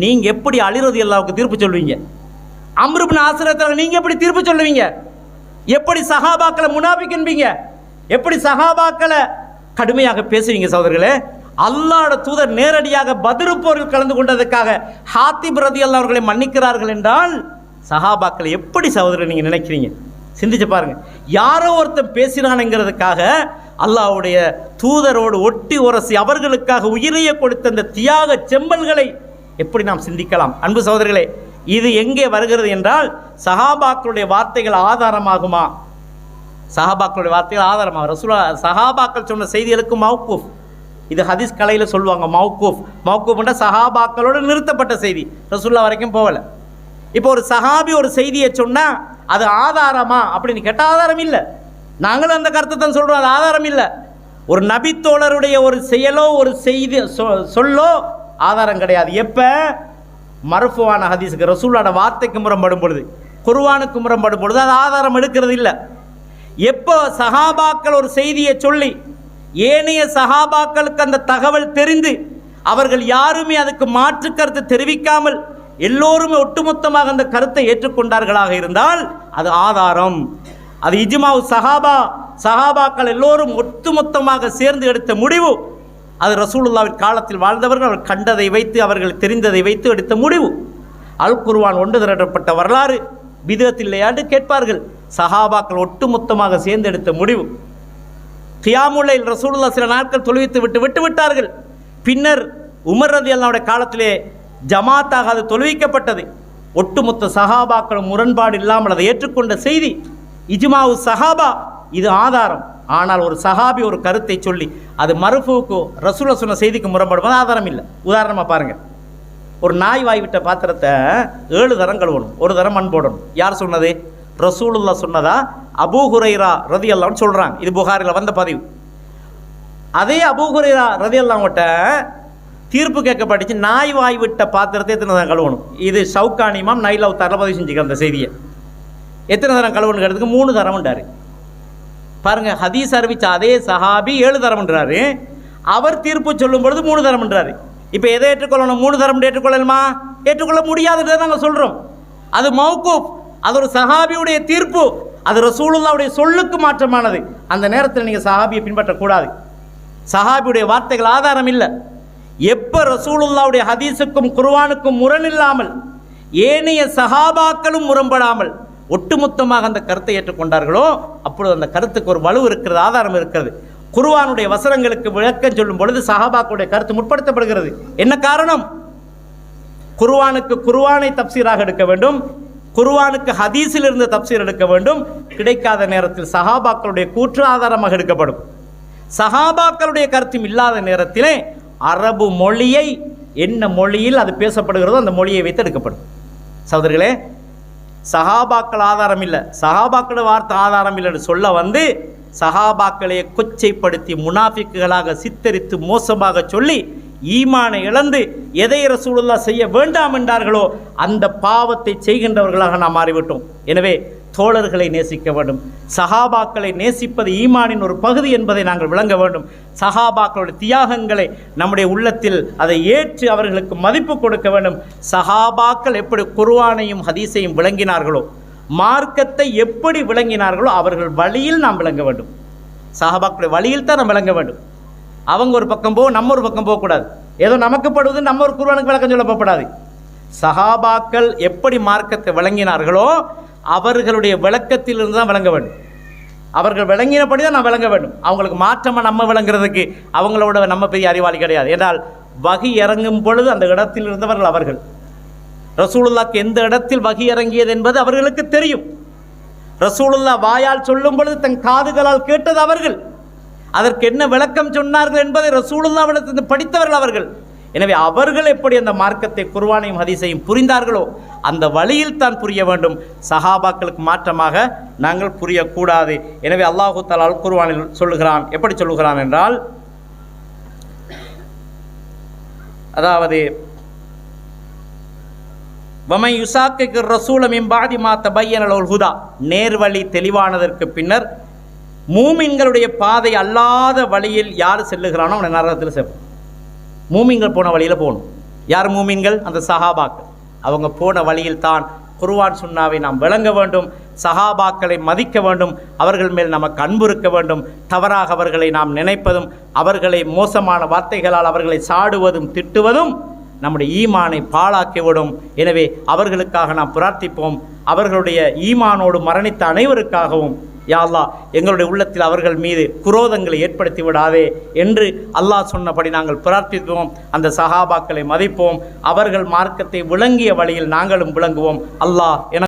நீங்கள் எப்படி அலிரதி அல்லாவுக்கு தீர்ப்பு சொல்லுவீங்க? அம்ருபின் ஆசிரியத்தில் நீங்கள் எப்படி தீர்ப்பு சொல்லுவீங்க? எப்படி சஹாபாக்களை முனாபிக்கின்பீங்க எப்படி சஹாபாக்களை கடுமையாக பேசுவீங்க சகோதரர்களே? அல்லாட தூதர் நேரடியாக பதிரு போரில் கலந்து கொண்டதற்காக ஹாத்திப் ரதி அல்லா அவர்களை மன்னிக்கிறார்கள் என்றால் சஹாபாக்களை எப்படி சகோதரர் நீங்கள் நினைக்கிறீங்க? சிந்திச்சு பாருங்க. யாரோ ஒருத்தன் பேசினானுங்கிறதுக்காக அல்லாஹ்வுடைய தூதரோடு ஒட்டி உரசி அவர்களுக்காக உயிரையே கொடுத்த அந்த தியாக செம்பல்களை எப்படி நாம் சிந்திக்கலாம்? அன்பு சகோதரர்களே இது எங்கே வருகிறது என்றால் சஹாபாக்களுடைய வார்த்தைகள் ஆதாரமாகுமா? சஹாபாக்களுடைய வார்த்தைகள் ஆதாரமாக ரசூலா சஹாபாக்கள் சொன்ன செய்திகளுக்கு மௌக்கூஃப் இது ஹதீஸ் கலையில் சொல்லுவாங்க மௌக்கூஃப் மௌக்கூஃப்ன்ற சஹாபாக்களோடு நிறுத்தப்பட்ட செய்தி. ரசூல்லா வரைக்கும் போகல. இப்போ ஒரு சஹாபி ஒரு செய்தியை சொன்னால் அது ஆதாரமா அப்படின்னு கேட்டால் ஆதாரம் இல்லை. நாங்களும் அந்த கருத்தை தான் சொல்கிறோம் அது ஆதாரம் இல்லை. ஒரு நபித்தோழருடைய ஒரு செயலோ ஒரு செய்தி சொ- சொல்லோ ஆதாரம் கிடையாது. எப்போ? மருஃபுவான ஹதீஸுக்கு ரசூலோட வார்த்தைக்கு முரம்படும் பொழுது குருவானுக்கு முரம்படும் பொழுது அது ஆதாரம் எடுக்கிறது இல்லை. எப்போ சஹாபாக்கள் ஒரு செய்தியை சொல்லி ஏனைய சஹாபாக்களுக்கு அந்த தகவல் தெரிந்து அவர்கள் யாருமே அதுக்கு மாற்று கருத்து தெரிவிக்காமல் எல்லோருமே ஒட்டுமொத்தமாக அந்த கருத்தை ஏற்றுக்கொண்டார்களாக இருந்தால் அது ஆதாரம். அது இஜ்மாவு சஹாபா சஹாபாக்கள் எல்லோரும் ஒட்டுமொத்தமாக சேர்ந்து எடுத்த முடிவு அது ரசூலுல்லாவின் காலத்தில் வாழ்ந்தவர்கள் அவர் கண்டதை வைத்து அவர்கள் தெரிந்ததை வைத்து எடுத்த முடிவு. அல் குருவான் ஒன்று திரட்டப்பட்ட வரலாறு. விதத்தில்லையாண்டு கேட்பார்கள். சஹாபாக்கள் ஒட்டுமொத்தமாக சேர்ந்து எடுத்த முடிவு. கியாமுல்லைல் ரசூலுல்லா சில நாட்கள் தொழுவித்து விட்டு விட்டு விட்டார்கள். பின்னர் உமர் ரதி அல்லாவுடைய காலத்திலே ஜமாத்தாக அது தொழுவிக்கப்பட்டது. ஒட்டுமொத்த சஹாபாக்களும் முரண்பாடு இல்லாமல் அதை ஏற்றுக்கொண்ட செய்தி. இஜ்மாவு சஹாபா இது ஆதாரம். ஆனால் ஒரு சஹாபி ஒரு கருத்தை சொல்லி அது மறுஃபுக்கு ரசூலை சொன்ன செய்திக்கு முரண்படுவது ஆதாரம் இல்லை. உதாரணமாக பாருங்கள் ஒரு நாய் வாய் விட்ட பாத்திரத்தை ஏழு தரம் கழுவணும் ஒரு தரம் மண் போடணும். யார் சொன்னது? ரசூலுல்லா சொன்னதா? அபூ ஹுரைரா ரதி அல்லான்னு சொல்கிறாங்க இது புகாரில் வந்த பதிவு. அதே அபூ ஹுரைரா ரதி அல்லாங்கிட்ட தீர்ப்பு கேட்கப்பட்டுச்சு. நாய் வாய் விட்ட பாத்திரத்தை எத்தனை தரம் கழுவணும்? இது சவுக்கானிமாம் நைலவ் அவத்தாரில் பதிவு செஞ்சுக்க அந்த செய்தியை. எத்தனை தரம் கழுவணுங்கிறதுக்கு மூணு தரம்ன்றாரு. பாருங்க ஹதீஸ் அறிவிச்ச அதே சஹாபி ஏழு தரம்ன்றாரு அவர் தீர்ப்பு சொல்லும் பொழுது மூணு தரம்ன்றாரு இப்போ எதை ஏற்றுக்கொள்ளணும்? மூணு தரம் ஏற்றுக்கொள்ளணுமா ஏற்றுக்கொள்ள முடியாதுன்றதை நாங்கள் சொல்கிறோம் அது மௌகூப். அது ஒரு சஹாபியுடைய தீர்ப்பு. அது ரசூலுல்லாவுடைய சொல்லுக்கு மாற்றமானது. அந்த நேரத்தில் நீங்கள் சஹாபியை பின்பற்றக்கூடாது. சஹாபியுடைய வார்த்தைகள் ஆதாரம் இல்லை. எப்போ ரசூலுல்லாவுடைய ஹதீஸுக்கும் குர்வானுக்கும் முரண் இல்லாமல் ஏனைய சஹாபாக்களும் முரண்படாமல் ஒட்டுமொத்தமாக அந்த கருத்தை ஏற்றுக்கொண்டார்களோ அப்பொழுது அந்த கருத்துக்கு ஒரு வலு இருக்கிறது ஆதாரம் இருக்கிறது. குருவானுடைய வசனங்களுக்கு விளக்கம் சொல்லும் பொழுது சஹாபாக்களுடைய கருத்து முற்படுத்தப்படுகிறது. என்ன காரணம்? குருவானுக்கு குருவானை தப்சீராக எடுக்க வேண்டும். குருவானுக்கு ஹதீஸில் இருந்து தப்சீர் எடுக்க வேண்டும். கிடைக்காத நேரத்தில் சஹாபாக்களுடைய கூற்று ஆதாரமாக எடுக்கப்படும். சஹாபாக்களுடைய கருத்தும் இல்லாத நேரத்திலே அரபு மொழியை என்ன மொழியில் அது பேசப்படுகிறதோ அந்த மொழியை வைத்து எடுக்கப்படும். சகோதரர்களே சஹாபாக்கள் ஆதாரம் இல்லை சஹாபாக்களோட வார்த்தை ஆதாரம் இல்லைன்னு சொல்ல வந்து சஹாபாக்களை கொச்சைப்படுத்தி முனாஃபிக்குகளாக சித்தரித்து மோசமாக சொல்லி ஈமானை இழந்து எதை ரசூலுல்லா செய்ய வேண்டாம் என்றார்களோ அந்த பாவத்தை செய்கின்றவர்களாக நாம் மாறிவிட்டோம். எனவே தோழர்களை நேசிக்க வேண்டும். சஹாபாக்களை நேசிப்பது ஈமானின் ஒரு பகுதி என்பதை நாங்கள் விளங்க வேண்டும். சஹாபாக்களுடைய தியாகங்களை நம்முடைய உள்ளத்தில் அதை ஏற்று அவர்களுக்கு மதிப்பு கொடுக்க வேண்டும். சஹாபாக்கள் எப்படி குர்ஆனையும் ஹதீஸையும் விளங்கினார்களோ மார்க்கத்தை எப்படி விளங்கினார்களோ அவர்கள் வழியில் நாம் விளங்க வேண்டும். சஹாபாக்களுடைய வழியில் தான் நாம் விளங்க வேண்டும். அவங்க ஒரு பக்கம் போ நம்ம ஒரு பக்கம் போகக்கூடாது. ஏதோ நமக்கு படுவது நம்ம ஒரு குருவானுக்கு விளக்கம் சொல்ல போகப்படாது. சஹாபாக்கள் எப்படி மார்க்கத்தை விளங்கினார்களோ அவர்களுடைய விளக்கத்திலிருந்து தான் விளங்க வேண்டும். அவர்கள் விளங்கினபடி தான் நான் விளங்க வேண்டும். அவங்களுக்கு மாற்றமாக நம்ம விளங்குறதுக்கு அவங்களோட நம்ம பெரிய அறிவாளி கிடையாது. என்றால் வகி இறங்கும் பொழுது அந்த இடத்தில் இருந்தவர்கள் அவர்கள். ரசூலுல்லாக்கு எந்த இடத்தில் வகி இறங்கியது என்பது அவர்களுக்கு தெரியும். ரசூலுல்லா வாயால் சொல்லும் பொழுது தன் காதுகளால் கேட்டது அவர்கள். அதற்கு என்ன விளக்கம் சொன்னார்கள் என்பதை ரசூலுல்லாவிடத்திலிருந்து படித்தவர்கள் அவர்கள். எனவே அவர்கள் எப்படி அந்த மார்க்கத்தை குர்வானையும் ஹதீஸையும் புரிந்தார்களோ அந்த வழியில் தான் புரிய வேண்டும். சஹாபாக்களுக்கு மாற்றமாக நாங்கள் புரியக்கூடாது. எனவே அல்லாஹு தலால் குர்வானில் சொல்லுகிறான். எப்படி சொல்லுகிறான் என்றால் அதாவது வமை யுசாக்கு ரசூலம் இம்பாதி மாத்த பையனல் ஹுதா. நேர்வழி தெளிவானதற்கு பின்னர் மூமின்களுடைய பாதை அல்லாத வழியில் யார் செல்லுகிறானோ அவனை நரகத்தில் சேர்ப்போம் மூமின்கள் போன வழியில் போகணும். யார் மூமின்கள்? அந்த சஹாபாக்கள். அவங்க போன வழியில் தான் குருவான் சுன்னாவை நாம் விளங்க வேண்டும் சஹாபாக்களை மதிக்க வேண்டும் அவர்கள் மேல் நமக்கு அன்பு இருக்க வேண்டும் தவறாக அவர்களை நாம் நினைப்பதும் அவர்களை மோசமான வார்த்தைகளால் அவர்களை சாடுவதும் திட்டுவதும் நம்முடைய ஈமானை பாழாக்கிவிடும். எனவே அவர்களுக்காக நாம் பிரார்த்திப்போம். அவர்களுடைய ஈமானோடு மரணித்த அனைவருக்காகவும் யாழ்லா எங்களுடைய உள்ளத்தில் அவர்கள் மீது குரோதங்களை ஏற்படுத்தி விடாதே என்று அல்லாஹ் சொன்னபடி நாங்கள் பிரார்த்திப்போம். அந்த சஹாபாக்களை மதிப்போம். அவர்கள் மார்க்கத்தை விளங்கிய வழியில் நாங்களும் விளங்குவோம். அல்லாஹ் என